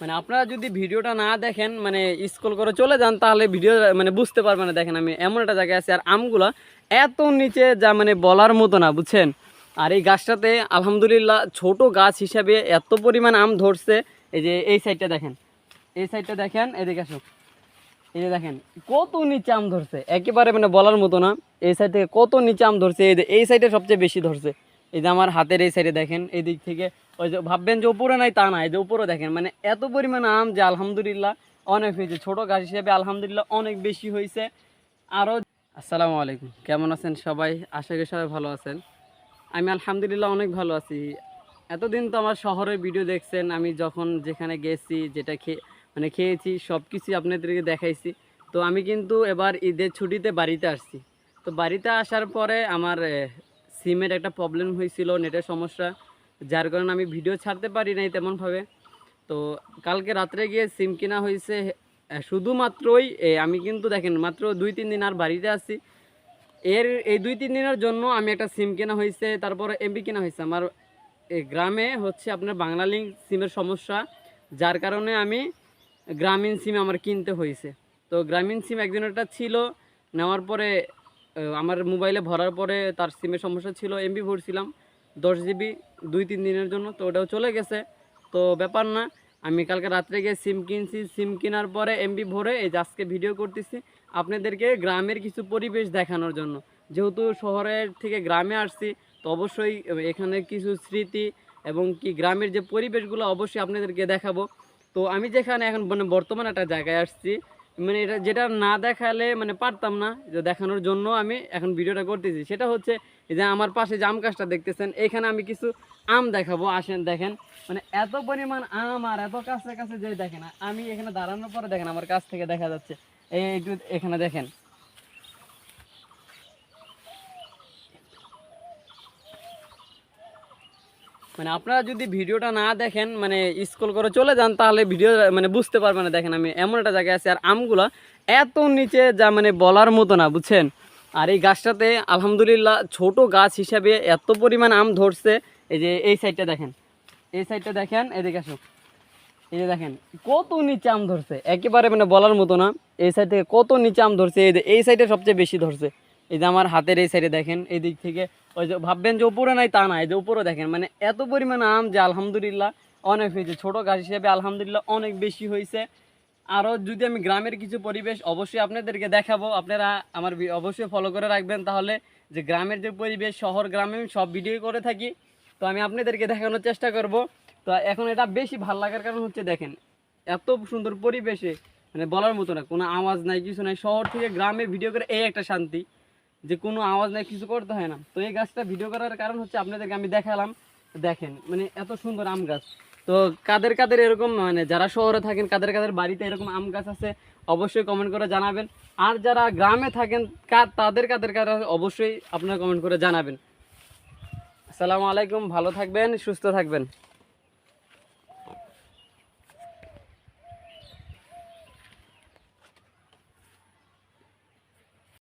মানে আপনারা যদি ভিডিওটা না দেখেন মানে স্ক্রল করে চলে যান, তাহলে ভিডিও মানে বুঝতে পারবেন না। দেখেন, আমি এমন একটা জায়গায় আছি, আর আমগুলা এত নিচে যা মানে বলার মতো না, বুঝছেন? আর এই গাছটাতে আলহামদুলিল্লাহ ছোট গাছ হিসাবে এত পরিমাণ আম ধরছে। এই যে এই সাইডটা দেখেন, এই সাইডটা দেখেন, এদিকে আসো এই যে দেখেন, কত নিচে আম ধরছে। একেবারে মানে বলার মতো না, এই সাইড থেকে কত নিচে আম ধরছে, এই এই সাইডে সবচেয়ে বেশি ধরছে। এই যে আমার হাতের এই সাইডে দেখেন, এই দিক থেকে। ওই যে ভাববেন যে উপরে নাই, তা না, এই যে উপরে দেখেন মানে এত পরিমাণ আম যে আলহামদুলিল্লাহ অনেক হয়েছে। ছোট গাছ হিসেবে আলহামদুলিল্লাহ অনেক বেশি হয়েছে। আরও আসসালামু আলাইকুম, কেমন আছেন সবাই? আশা করি সবাই ভালো আছেন। আমি আলহামদুলিল্লাহ অনেক ভালো আছি। এতদিন তো আমার শহরের ভিডিও দেখছেন, আমি যখন যেখানে গেছি, যেটা খেয়ে মানে খেয়েছি সব কিছুই আপনাদেরকে দেখাইছি। তো আমি কিন্তু এবার ঈদের ছুটিতে বাড়িতে আসছি। তো বাড়িতে আসার পরে আমার সিমের একটা প্রবলেম হয়েছিল, নেটের সমস্যা, যার কারণে আমি ভিডিও ছাড়তে পারি নাই তেমনভাবে। তো কালকে রাত্রে গিয়ে সিম কেনা হয়েছে শুধুমাত্রই আমি কিন্তু দেখেন, মাত্র দুই, তিন দিন আর বাড়িতে আসছি এর, এই দুই, তিন দিনের জন্য আমি একটা সিম কেনা হয়েছে, তারপরে এমবি কেনা হয়েছে। আমার গ্রামে হচ্ছে আপনার বাংলা লিঙ্ক সিমের সমস্যা, যার কারণে আমি গ্রামীণ সিম আমার কিনতে হয়েছে। তো গ্রামীণ সিম একদিনেরটা ছিল, নেওয়ার পরে আমার মোবাইলে ভরার পরে তার সিমের সমস্যা ছিল এমবি ভরছিলাম, দশ জিবি দুই তিন দিনের জন্য, তো ওটাও চলে গেছে। তো ব্যাপার না, আমি কালকে রাত্রে গিয়ে সিম কিনছি, সিম কেনার পরে এমবি ভরে এই আজকে ভিডিও করতেছি, আপনাদেরকে গ্রামের কিছু পরিবেশ দেখানোর জন্য। যেহেতু শহরের থেকে গ্রামে আসছি, তো অবশ্যই এখানে কিছু স্মৃতি এবং কি গ্রামের যে পরিবেশগুলো অবশ্যই আপনাদেরকে দেখাবো। তো আমি যেখানে এখন মানে বর্তমানে একটা জায়গায় আসছি মানে এটা যেটা না দেখালে মানে পারতাম না যে দেখানোর জন্য আমি এখন ভিডিওটা করতেছি। সেটা হচ্ছে যে আমার পাশে যে আম গাছটা দেখতেছেন, এখানে আমি কিছু আম দেখাবো। আসেন, দেখেন। মানে এত পরিমাণ আম আর এত কাছে কাছে যে দেখেন, আমি এখানে দাঁড়ানোর পরে দেখেন আমার কাছ থেকে দেখা যাচ্ছে। এই একটু এখানে দেখেন। মানে আপনারা যদি ভিডিওটা না দেখেন মানে স্কুল করে চলে যান, তাহলে ভিডিও মানে বুঝতে পারবেন না। দেখেন আমি এমন একটা জায়গায় আছি, আর আমগুলা এত নিচে যা মানে বলার মতো না, বুঝছেন? আর এই গাছটাতে আলহামদুলিল্লাহ ছোট গাছ হিসাবে এত পরিমাণ আম ধরছে। এই যে এই সাইডটা দেখেন, এই সাইডটা দেখেন, এদিকে আসো এই যে দেখেন, কত নিচে আম ধরছে, একেবারে মানে বলার মতো না। এই সাইড থেকে কত নিচে আম ধরছে, এই যে এই সাইডে সবচেয়ে বেশি ধরছে। এই যে আমার হাতের এই সাইডে দেখেন, এই দিক থেকে। ওই যে ভাববেন যে উপরে নাই, তা নাই যে উপরে দেখেন মানে এত পরিমাণ আম যে আলহামদুলিল্লাহ অনেক হয়েছে। ছোট গাছ হিসেবে আলহামদুলিল্লাহ অনেক বেশি হয়েছে। আরও যদি আমি গ্রামের কিছু পরিবেশ অবশ্যই আপনাদেরকে দেখাবো। আপনারা আমার অবশ্যই ফলো করে রাখবেন। তাহলে যে গ্রামের যে পরিবেশ, শহর, গ্রামে আমি সব ভিডিও করে থাকি। তো আমি আপনাদেরকে দেখানোর চেষ্টা করব। তো এখন এটা বেশি ভালো লাগার কারণ হচ্ছে দেখেন, এত সুন্দর পরিবেশে মানে বলার মতো না, কোনো আওয়াজ নাই, কিছু নাই, শহর থেকে গ্রামে ভিডিও করে এই একটা শান্তি। যে কোনো আওয়াজ নাই, কিছু করতে হয় না। তো এই গাছটা ভিডিও করার কারণ হচ্ছে আপনাদেরকে আমি দেখালাম। দেখেন মানে এত সুন্দর আম গাছ। তো কাদের কাদের এরকম মানে যারা শহরে থাকেন, কাদের কাদের বাড়িতে এরকম আম গাছ আছে, অবশ্যই কমেন্ট করে জানাবেন। আর যারা গ্রামে থাকেন তাদের কাদের কাদের অবশ্যই আপনারা কমেন্ট করে জানাবেন। আসসালামু আলাইকুম, ভালো থাকবেন, সুস্থ থাকবেন।